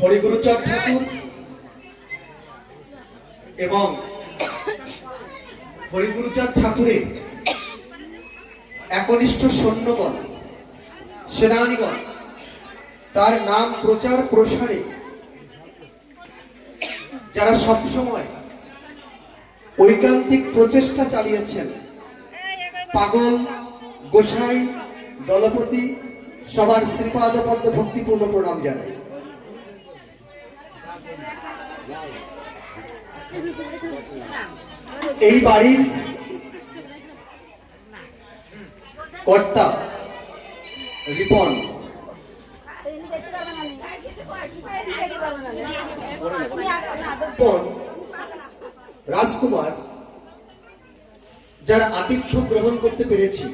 হরিগুরুচাঁদ ঠাকুর এবং হরিগুরুচাঁদ ঠাকুরের একনিষ্ঠ সৈন্যগণ, সেনানীগণ, তার নাম প্রচার প্রসারে যারা সবসময় ঐকান্তিক প্রচেষ্টা চালিয়েছেন, পাগল, গোসাই, দলপতি, সবার শ্রীপাদ পদ্ম ভক্তিপূর্ণ প্রণাম জানাই। এই বাড়ির কর্তা রিপন। রাজকুমার, যার আতিথ্য গ্রহণ করতে পেরেছি,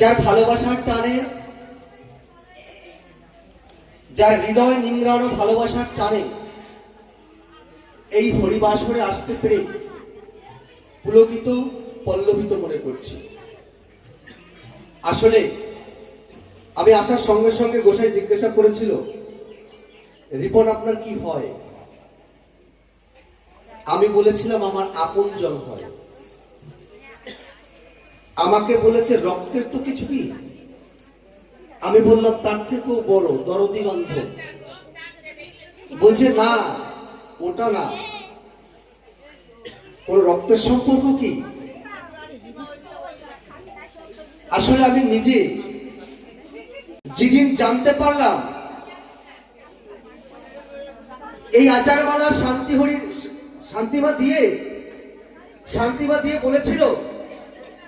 যার ভালোবাসার টানে, যার হৃদয় নিংড়ানো ভালোবাসার টানে এই হরিবাসরে আসতে পেরে পুলকিত পল্লবিত মনে করছি। আসলে আমি আসার সঙ্গে সঙ্গে গোসাই জিজ্ঞাসা করেছিল, রিপন আপনার কি হয়? আমি বলেছিলাম আমার আপন জন হয়। আমাকে বলেছে, রক্তের তো কিছু কি? আমি বললাম, তার থেকেও বড় দরদি বান্ধব। বলছে, না ওটা না। কোন রক্তের সম্পর্ক কি? আসলে আমি নিজে যেদিন জানতে পারলাম, এই আচারমালা শান্তি হরি শান্তিমা দিয়ে শান্তিমা দিয়ে বলেছিল,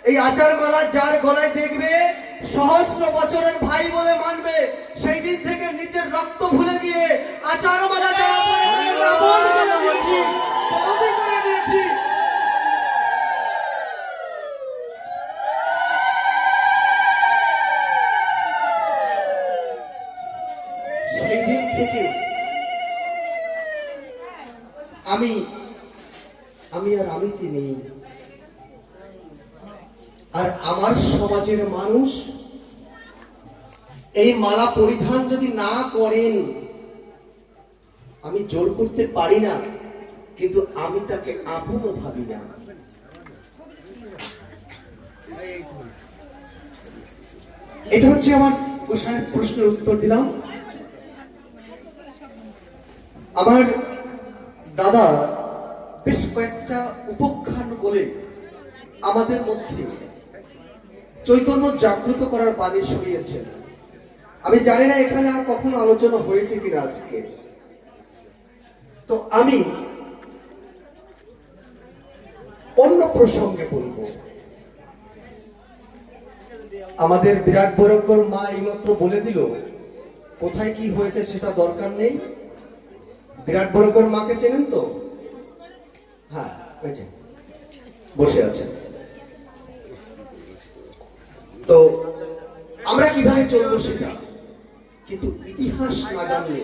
এই আচারমালা যার গলায় দেখবে সহস্র বছরের ভাই বলে মানবে। সেই দিন থেকে নিজের রক্ত ভুলে গিয়ে নিয়েছি। সেই দিন থেকে আমি আমি আর আমিতে নেই। আর আমার সমাজের মানুষ এই মালা পরিধান যদি না করেন, আমি জোর করতে পারি না, কিন্তু আমি তাকে আপনও ভাবি না। এটা হচ্ছে আমার গোসাইয়ের প্রশ্নের উত্তর দিলাম। আমার দাদা বেশ কয়েকটা উপখ্যান বলে আমাদের মধ্যে চৈতন্য জাগ্রত করার বাণী শুনিয়েছেন। আমি জানি না এখানে আর কখনো আলোচনা হয়েছে কিনা আজকে। তো আমি অন্য প্রসঙ্গে বলব। আমাদের বিরাট বৈরজ্ঞর মা এইমাত্র বলে দিল, কোথায় কি হয়েছে সেটা দরকার নেই। বিরাট বৈরজ্ঞর মাকে চেনেন তো? হ্যাঁ বসে আছেন তো আমরা কীভাবে চলবো সেটা? কিন্তু ইতিহাস না জানলে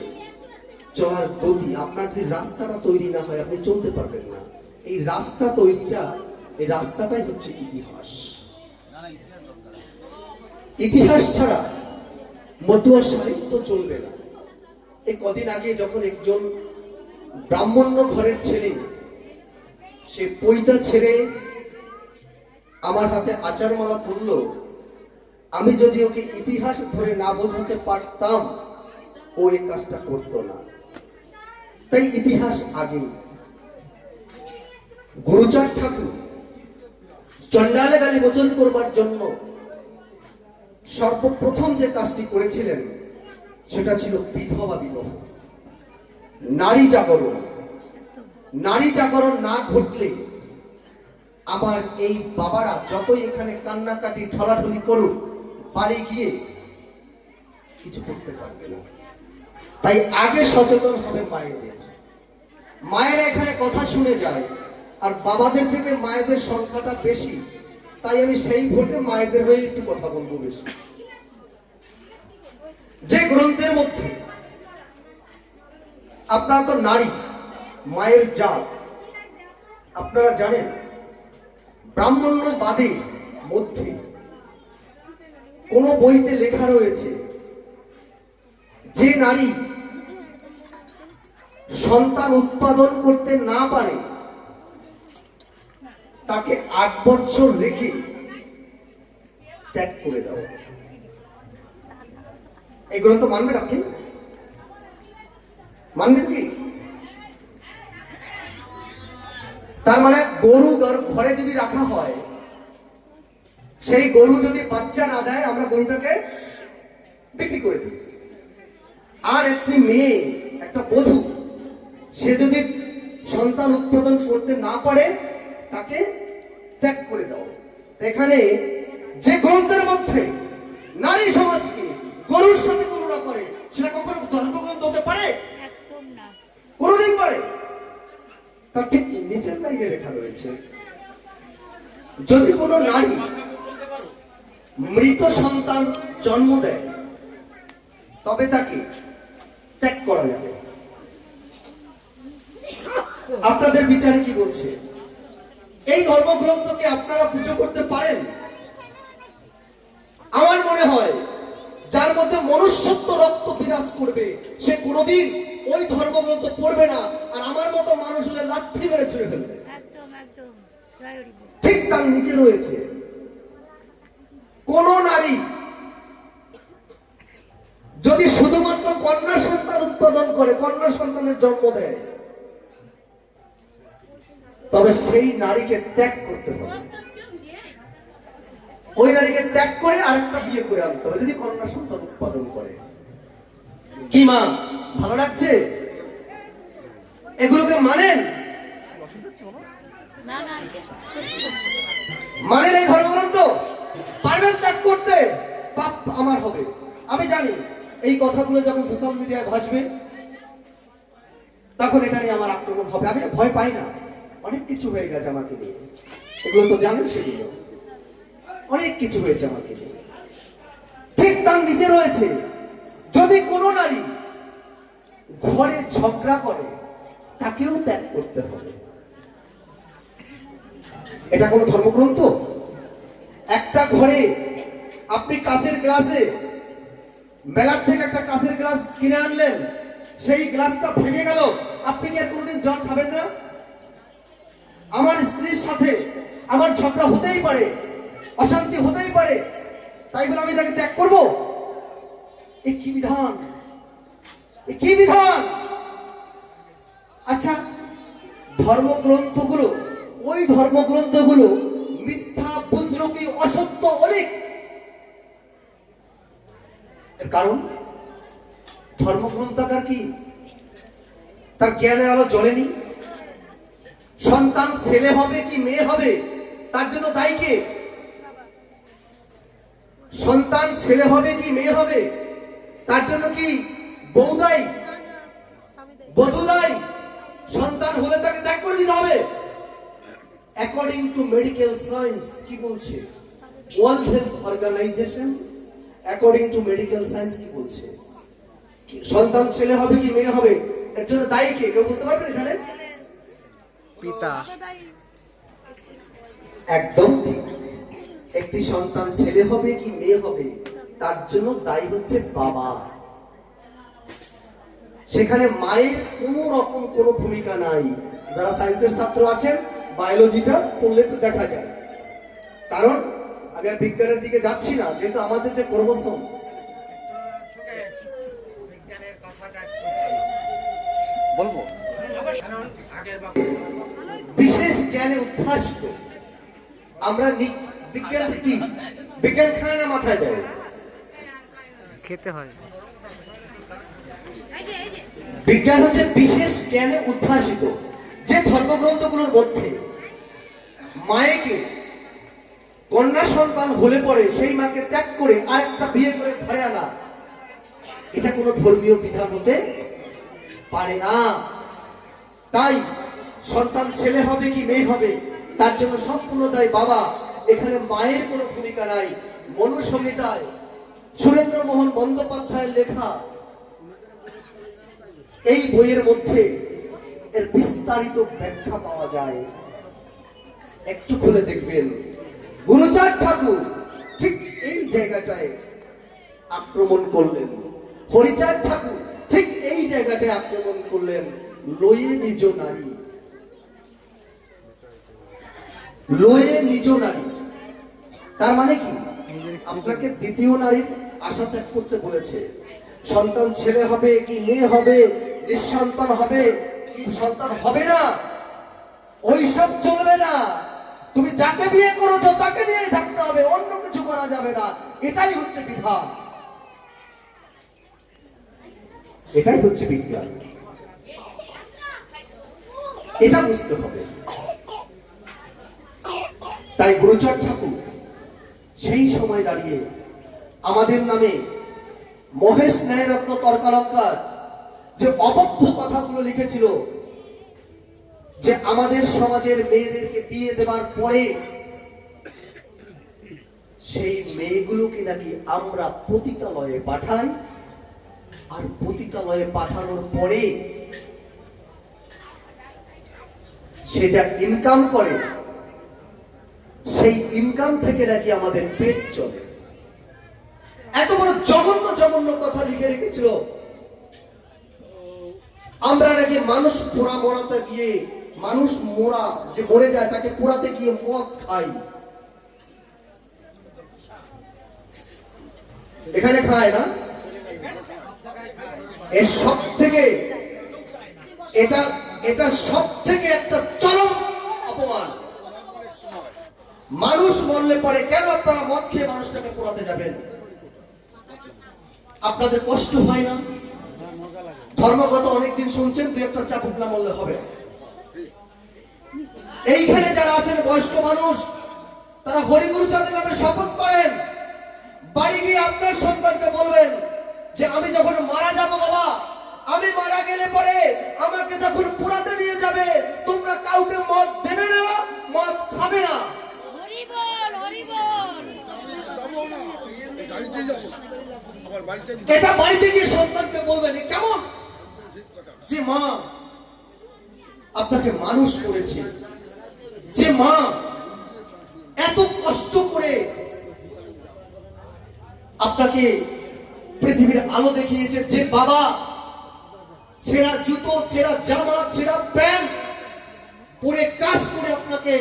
চলার গতি আপনার যে রাস্তাটা তৈরি না হয়, আপনি চলতে পারবেন না। এই রাস্তা তৈরিটা, এই রাস্তাটাই হচ্ছে ইতিহাস। ইতিহাস ছাড়া মতুয়া সাহিত্য চলবে না। এই কদিন আগে যখন একজন ব্রাহ্মণ্য ঘরের ছেলে, সে পৈতা ছেড়ে আমার হাতে আচারমালা পড়ল আমি যদি ওকে ইতিহাস ধরে না বোঝাতে পারতাম, ও এই কাজটা করতো না। তাই ইতিহাস আগে। গুরুচার ঠাকুর চন্ডালে গালি মোচন করবার জন্য সর্বপ্রথম যে কাজটি করেছিলেন, সেটা ছিল বিধবা বিবাহ। নারী জাগরণ। নারী জাগরণ না ঘটলে আমার এই বাবারা যতই এখানে কান্নাকাটি, ঠলাঠলি করুক বাড়ি গিয়ে কিছু করতে পারবে না। তাই আগে সচেতন হবে মায়েদের। মায়েরা এখানে কথা শুনে যায়, আর বাবাদের থেকে মায়েদের সংখ্যাটা বেশি, তাই আমি সেই ভোটে মায়েদের হয়ে একটু কথা বলব বেশি। যে গ্রন্থের মধ্যে আপনার তো নারী, মায়ের জাত, আপনারা জানেন ব্রাহ্মণ্যবাদে মধ্যে কোন বইতে লেখা রয়েছে যে নারী সন্তান উৎপাদন করতে না পারে, তাকে আট বছর রেখে ত্যাগ করে দাও। এই গ্রন্থ মানবেন আপনি? মানবেন কি? তার মানে গরু ঘর- ঘরে যদি রাখা হয় সেই গরু যদি বাচ্চা না দেয় আমরা গরুটাকে বিক্রি করে দিই। আর একটি মেয়ে একটা বধূ সে যদি সন্তান উৎপাদন করতে না পারে তাকে ত্যাগ করে দাও। এখানে যে গ্রন্থের মধ্যে নারী সমাজকে গরুর সাথে তুলনা করে সেটা কখনো ধর্মগ্রন্থ হতে পারে? কোনোদিন পারে? তার ঠিক নিচের লাইনে লেখা রয়েছে যদি কোনো নারী মৃত সন্তান জন্ম দেয় তবে তাকে ত্যাগ করা যাবে। আপনাদের বিচারে কি বলছে? এই ধর্মগ্রন্থকে আপনারা পুজো করতে পারেন? আমার মনে হয় যার মধ্যে মনুষ্যত্ব রক্ত বিরাজ করবে সে কোনোদিন ওই ধর্মগ্রন্থ পড়বে না আর আমার মতো মানুষ হলে লাথি মেরে ছেড়ে ফেলবে। ঠিক তার নিচে রয়েছে। কোন নারী যদি শুধুমাত্র কন্যা সন্তান উৎপাদন করে কন্যা সন্তানের জন্ম দেয় তবে সেই নারীকে ত্যাগ করতে হবে। ওই নারীকে ত্যাগ করে আরেকটা বিয়ে করে আনতে হবে যদি কন্যা সন্তান উৎপাদন করে। কি মা ভালো লাগছে? এগুলোকে মানেন। মানেন এই ধর্মগ্রন্থ? পারবেন ত্যাগ করতে, পাপ আমার হবে। আমি জানি, এই কথাগুলো যখন সোশ্যাল মিডিয়ায় ভাসবে, তখন এটা নিয়ে আমার আক্রমণ হবে। আমি ভয় পাই না। অনেক কিছু হয়ে গেছে আমাকে নিয়ে। এগুলো তো জানেন সেগুলো। অনেক কিছু হয়েছে আমাকে নিয়ে। ঠিক তার নিচে রয়েছে, যদি কোনো নারী ঘরে ঝগড়া করে, তাকেও ত্যাগ করতে হবে। এটা কোনো ধর্মগ্রন্থ? একটা ঘরে আপনি কাচের গ্লাসে মেলার থেকে একটা কাচের গ্লাস কিনে আনলেন, সেই গ্লাসটা ভেঙে গেল, আপনি কি আর কোনোদিন জল খাবেন না? আমার স্ত্রীর সাথে আমার ঝগড়া হতেই পারে, অশান্তি হতেই পারে, তাই বলে আমি তাকে ত্যাগ করব? কি বিধান? কি বিধান? আচ্ছা ধর্মগ্রন্থগুলো, ওই ধর্মগ্রন্থগুলো মিথ্যা বুঝলো কারণ ধর্মগ্রন্থাকার কি? তার জ্ঞানের আলো জ্বলেনি? সন্তান ছেলে হবে কি মেয়ে হবে? তার জন্য দায়ী কে? সন্তান ছেলে হবে কি মেয়ে হবে? তার জন্য কি বউ দায়ী? বধূ দায়ী? সন্তান হলে তাকে ত্যাগ করে দিতে হবে। অ্যাকর্ডিং টু মেডিকেল সায়েন্স কি বলছে? World health organisation according to medical science কি বলছে? সন্তান ছেলে হবে কি মেয়ে হবে? এর জন্য দায়ী কে? কেউ বলতে পারবেন এখানে? পিতা। একদম ঠিক। একটি সন্তান ছেলে হবে কি মেয়ে হবে? তার জন্য দায়ী হচ্ছে বাবা। সেখানে মায়ের কোন রকম কোনো ভূমিকা নাই। যারা সায়েন্সের ছাত্র আছেন বায়োলজিটা পড়লে একটু দেখা যায়। কারণ আমি আর বিজ্ঞানের দিকে যাচ্ছি না যেহেতু আমাদের যে বলব? বিশেষ জ্ঞানে উদ্ভাসিত। আমরা বিজ্ঞান কি? বিজ্ঞান খায় না মাথায় দেয় খেতে হয়। বিজ্ঞান হচ্ছে বিশেষ জ্ঞানে উদ্ভাসিত যে ধর্মগ্রন্থগুলোর মধ্যে মায়েকে কন্যা সন্তান হলে পরে সেই মাকে ত্যাগ করে আরেকটা বিয়ে করে ঘরে আনা। এটা কোনো ধর্মীয় বিধান হতে পারে না। তাই সন্তান ছেলে হবে কি মেয়ে হবে, তার জন্য সম্পূর্ণ দায় বাবা। এখানে মায়ের কোনো ভূমিকা নাই মনুসংহিতায় সুরেন্দ্র মোহন বন্দ্যোপাধ্যায়ের লেখা, এই বইয়ের মধ্যে এর বিস্তারিত ব্যাখ্যা পাওয়া যায়। একটু খুলে দেখবেন। গুরুচাঁদ ঠাকুর ঠিক এই জায়গাটায় আক্রমণ করলেন। হরিচাঁদ ঠাকুর ঠিক এই জায়গাটায় আক্রমণ করলেন। লয়ে নিজ নারী। লয়ে নিজ নারী। তার মানে কি? আপনাকে দ্বিতীয় নারীর আশা ত্যাগ করতে বলেছে। সন্তান ছেলে হবে কি মেয়ে হবে নিঃসন্তান হবে কি সন্তান হবে না ওইসব চলবে না। তুমি যাকে বিয়ে করেছ, তাকে নিয়েই থাকতে হবে, অন্য কিছু করা যাবে না। এটাই হচ্ছে বিধান। এটাই হচ্ছে বিজ্ঞান। এটা বুঝতে হবে। তাই গুরুচর ঠাকুর সেই সময় দাঁড়িয়ে আমাদের নামে মহেশ ন্যায়রত্ন তর্কালঙ্কার যে অবক্ষ কথাগুলো লিখেছিল যে আমাদের সমাজের মেয়েদেরকে বিয়ে দেওয়ার পরে সেই মেয়েগুলোকে নাকি আমরা পতিতালয়ে পাঠাই, আর পতিতালয়ে পাঠানোর পরে সে যা ইনকাম করে, সেই ইনকাম থেকে নাকি আমাদের পেট চলে। এত বড় জঘন্য জঘন্য কথা লিখে রেখেছিল। আমরা নাকি মানুষ পোড়া মরাতে গিয়ে মানুষ মোড়া যে মরে যায়, তাকে পোড়াতে গিয়ে মদ খাই। এখানে খায় না? এর সব থেকে এটা এটা সব থেকে একটা চরম অপমান। মানুষ মরলে পরে কেন আপনারা মদ খেয়ে মানুষটাকে পোড়াতে যাবেন? আপনাদের কষ্ট হয় না? ধর্মগত অনেকদিন শুনছেন দু একটা চাপুক না মরলে হবে। এইখানে যারা আছেন বয়স্ক মানুষ তারা হরিগুরু চাঁদের নামে শপথ করেন। বাড়ি গিয়ে আপনার সন্তানকে বলবেন যে আমি যখন মারা যাব বাবা আমি মারা গেলে পরে আমাকে যখন পোড়াতে নিয়ে যাবে তোমরা কাউকে মদ দেবে না মদ খাবে না। এটা বাড়িতে গিয়ে সন্তানকে বলবেন কেমন? যে মা আপনাকে মানুষ করেছে। যে মা এত কষ্ট করে আপনাকে পৃথিবীর আলো দেখিয়েছে, যে বাবা ছেঁড়া জুতো, ছেঁড়া জামা, ছেঁড়া প্যান্ট পরে কাজ করে আপনাকে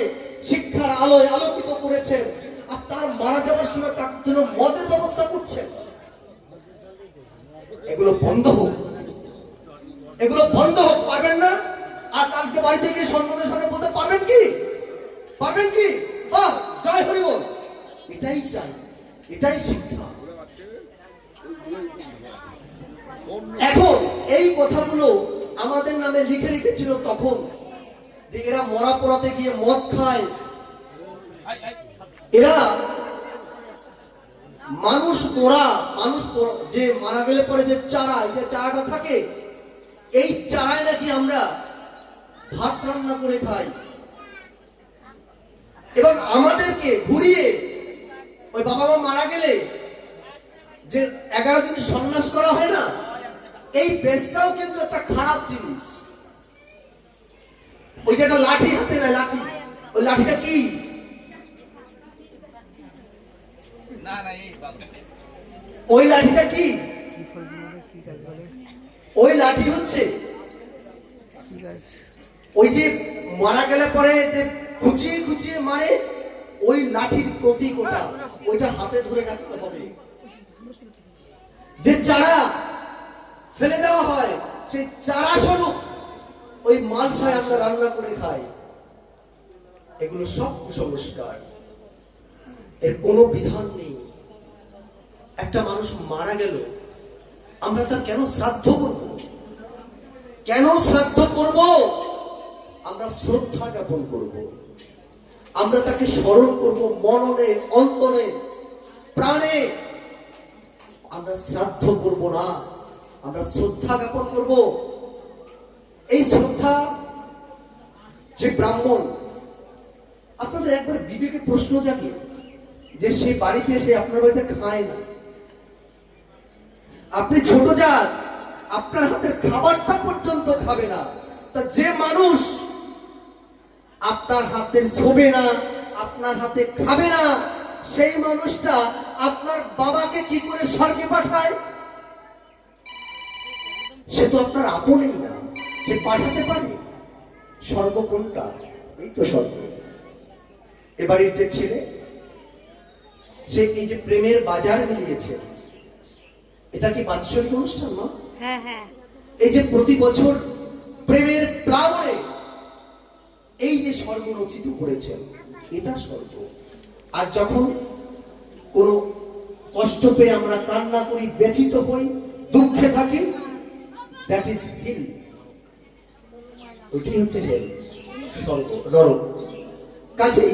শিক্ষার আলোয় আলোকিত করেছেন আর তার মারা যাওয়ার সময় তার জন্য মদের ব্যবস্থা করছেন এগুলো বন্ধ হোক। এগুলো বন্ধ হোক, পারবেন না? আর কালকে বাড়িতে গিয়ে সন্তানের সামনে বলতে পারবেন কি? পারবেন কি? বাহ, জয় হরি বল। এটাই চাই এটাই শিক্ষা। এখন এই কথাগুলো আমাদের নামে লিখে রেখেছিল তখন যে এরা মরা পড়াতে গিয়ে মদ খায়। এরা মানুষ পোড়া মানুষ যে মারা গেলে পরে যে চারা যে চারাটা থাকে এই চারায় নাকি আমরা ভাত রান্না করে খাই। এবং আমাদেরকে ঘুরিয়ে ওই বাবা মা মারা গেলে যে এগারো দিন সন্ন্যাস করা হয় না এই বেশটাও কিন্তু একটা খারাপ জিনিস। ওই যে একটা লাঠি হাতে না লাঠি। ওই লাঠিটা কি? ওই লাঠিটা কি? ওই লাঠি হচ্ছে। ওই যে মারা গেলে পরে যে খুচিয়ে খুচিয়ে মারে, ওই লাঠির প্রতীক ওটা, ওইটা হাতে ধরে রাখতে হবে। যে চারা ফেলে দেওয়া হয় সেই চারা স্বরূপ ওই মালসায় আমরা রান্না করে খাই। এগুলো সব কুসংস্কার। এর কোনো বিধান নেই। একটা মানুষ মারা গেল, আমরা তার কেন শ্রাদ্ধ করব? কেন শ্রাদ্ধ করব? আমরা শ্রদ্ধা জ্ঞাপন করব। আমরা তাকে স্মরণ করব মননে অন্তরে প্রাণে। আমরা শ্রাদ্ধ করব না, আমরা শ্রদ্ধা জ্ঞাপন করব। এই শ্রদ্ধা যে ব্রাহ্মণ, আপনাদের একবার বিবেকে প্রশ্ন জাগে, যে সে বাড়িতে এসে আপনার বাড়িতে খায় না। আপনি ছোট যান আপনার হাতের খাবারটা পর্যন্ত খাবে না। তা যে মানুষ আপনার হাতে ছবে না আপনার হাতে খাবে না। সেই মানুষটা আপনার বাবাকে কি করে স্বর্গে পাঠায়? সে তো আপনার আপনই না সে পাঠাতে পারে। স্বর্গ কোনটা? এই তো স্বর্গ। এবাড়ির যে ছেলে সে এই যে প্রেমের বাজার মিলিয়েছে এটা কি বাৎসরিক অনুষ্ঠান না হ্যাঁ হ্যাঁ। এই যে প্রতি বছর প্রেমের প্লাবনে এই যে স্বর্গ রচিত করেছেন, এটা স্বর্গ। আর যখন কোনো কষ্ট পেয়ে আমরা কান্না করি, ব্যথিত হই, দুঃখে থাকি দ্যাট ইজ হিল ওইটাই হচ্ছে হেল স্বর্গ, নরক। কাজেই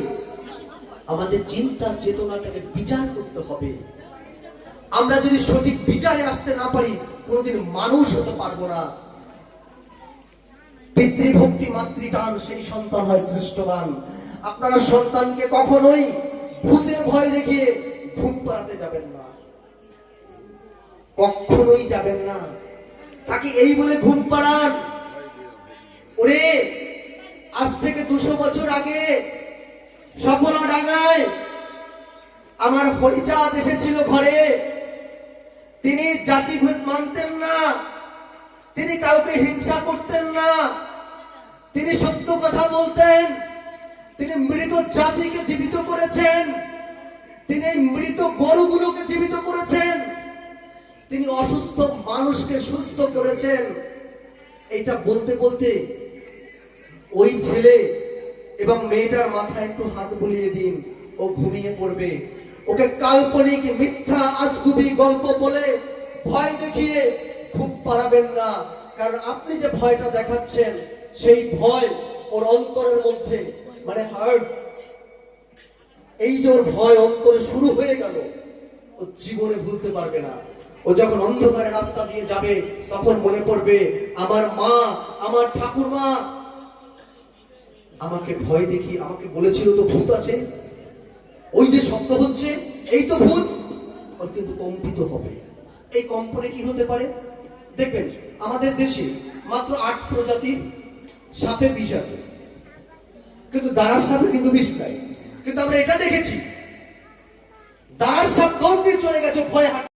আমাদের চিন্তা, চেতনাটাকে বিচার করতে হবে। আমরা যদি সঠিক বিচারে আসতে না পারি, কোনোদিন মানুষ হতে পারব না। পিতৃভক্তি মাতৃটান সেই সন্তান হয় শ্রেষ্ঠবান। আপনারা সন্তানকে কখনোই ভূতের ভয় দেখিয়ে ঘুম পাড়াতে যাবেন না। কখনোই যাবেন না। তাকে এই বলে ঘুম পাড়ান ওরে, আজ থেকে দুশো বছর আগে সফলা ডাঙায় আমার হরিচাঁদ এসেছিল ঘরে। তিনি জাতিভেদ মানতেন না। তিনি কাউকে হিংসা করতেন না। তিনি সত্য কথা বলতেন। তিনি মৃত জাতিকে জীবিত করেছেন। তিনি মৃত গরুগুলোকে জীবিত করেছেন। তিনি অসুস্থ মানুষকে সুস্থ করেছেন। এটা বলতে বলতে ওই ছেলে এবং মেয়েটার মাথায় একটু হাত বুলিয়ে দিন, ও ঘুমিয়ে পড়বে। ওকে কাল্পনিক মিথ্যা আজগুবি গল্প বলে ভয় দেখিয়ে খুব পারাবেন না। কারণ আপনি যে ভয়টা দেখাচ্ছেন সেই ভয় ওর অন্তরের মধ্যে মানে হার্ট এই যে ওর ভয় অন্তরে শুরু হয়ে গেল, ও জীবনে ভুলতে পারবে না। ও যখন অন্ধকারে রাস্তা দিয়ে যাবে, তখন মনে পড়বে, আমার মা, আমার ঠাকুরমা, আমাকে ভয় দেখি, আমাকে বলেছিল তো ভূত আছে। ওই যে শব্দ হচ্ছে, এই তো ভূত, ওর কিন্তু কম্পিত হবে। এই কম্পনে কি হতে পারে? দেখবেন, আমাদের দেশে মাত্র আট প্রজাতির সাপে বিষ আছে। কিন্তু দাঁড়ার সাথে কিন্তু বিষ নাই। কিন্তু আমরা এটা দেখেছি। দাঁড়ার সাপ দৌড় দিয়ে চলে গেছে, ভয়